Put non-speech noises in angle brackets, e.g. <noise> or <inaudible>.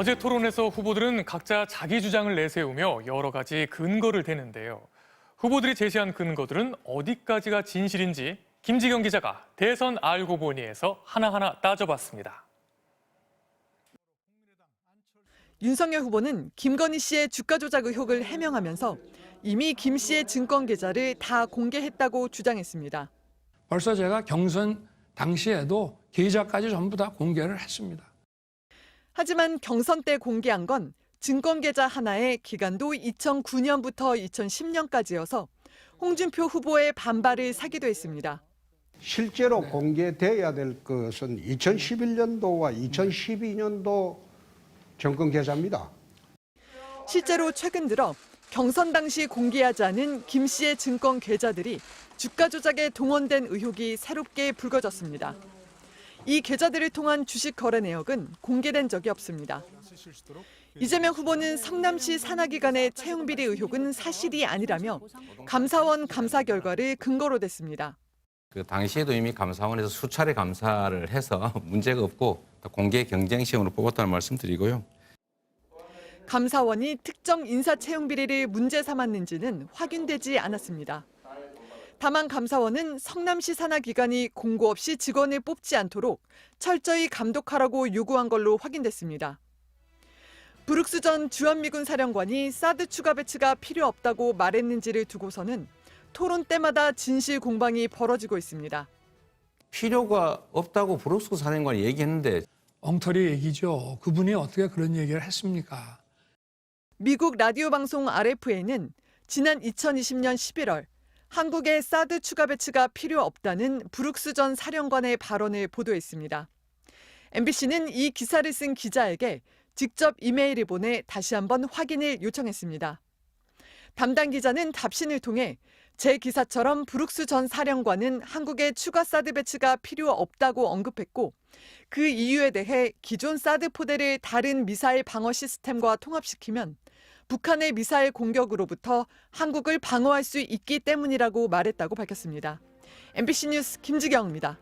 어제 토론에서 후보들은 각자 자기 주장을 내세우며 여러 가지 근거를 대는데요. 후보들이 제시한 근거들은 어디까지가 진실인지 김지경 기자가 대선 알고 보니에서 하나하나 따져봤습니다. 윤석열 후보는 김건희 씨의 주가 조작 의혹을 해명하면서 이미 김 씨의 증권 계좌를 다 공개했다고 주장했습니다. 벌써 제가 경선 당시에도 계좌까지 전부 다 공개를 했습니다. 하지만 경선 때 공개한 건 증권 계좌 하나의 기간도 2009년부터 2010년까지여서 홍준표 후보의 반발을 사기도 했습니다. 실제로 공개돼야 될 것은 2011년도와 2012년도 정권 계좌입니다. 실제로 최근 들어 경선 당시 공개하지 않은 김 씨의 증권 계좌들이 주가 조작에 동원된 의혹이 새롭게 불거졌습니다. 이 계좌들을 통한 주식 거래 내역은 공개된 적이 없습니다. 이재명 후보는 성남시 산하기관의 채용 비리 의혹은 사실이 아니라며 감사원 감사 결과를 근거로 댔습니다. 그 당시에도 이미 감사원에서 수차례 감사를 해서 <laughs> 문제가 없고 또 공개 경쟁 시험으로 뽑았다는 말씀드리고요. 감사원이 특정 인사 채용 비리를 문제 삼았는지는 확인되지 않았습니다. 다만 감사원은 성남시 산하 기관이 공고 없이 직원을 뽑지 않도록 철저히 감독하라고 요구한 걸로 확인됐습니다. 브룩스 전 주한미군 사령관이 사드 추가 배치가 필요 없다고 말했는지를 두고서는 토론 때마다 진실 공방이 벌어지고 있습니다. 필요가 없다고 브룩스 사령관이 얘기했는데 엉터리 얘기죠. 그분이 어떻게 그런 얘기를 했습니까? 미국 라디오 방송 RFA는 지난 2020년 11월 한국의 사드 추가 배치가 필요 없다는 브룩스 전 사령관의 발언을 보도했습니다. MBC는 이 기사를 쓴 기자에게 직접 이메일을 보내 다시 한번 확인을 요청했습니다. 담당 기자는 답신을 통해 제 기사처럼 브룩스 전 사령관은 한국의 추가 사드 배치가 필요 없다고 언급했고 그 이유에 대해 기존 사드 포대를 다른 미사일 방어 시스템과 통합시키면 북한의 미사일 공격으로부터 한국을 방어할 수 있기 때문이라고 말했다고 밝혔습니다. MBC 뉴스 김지경입니다.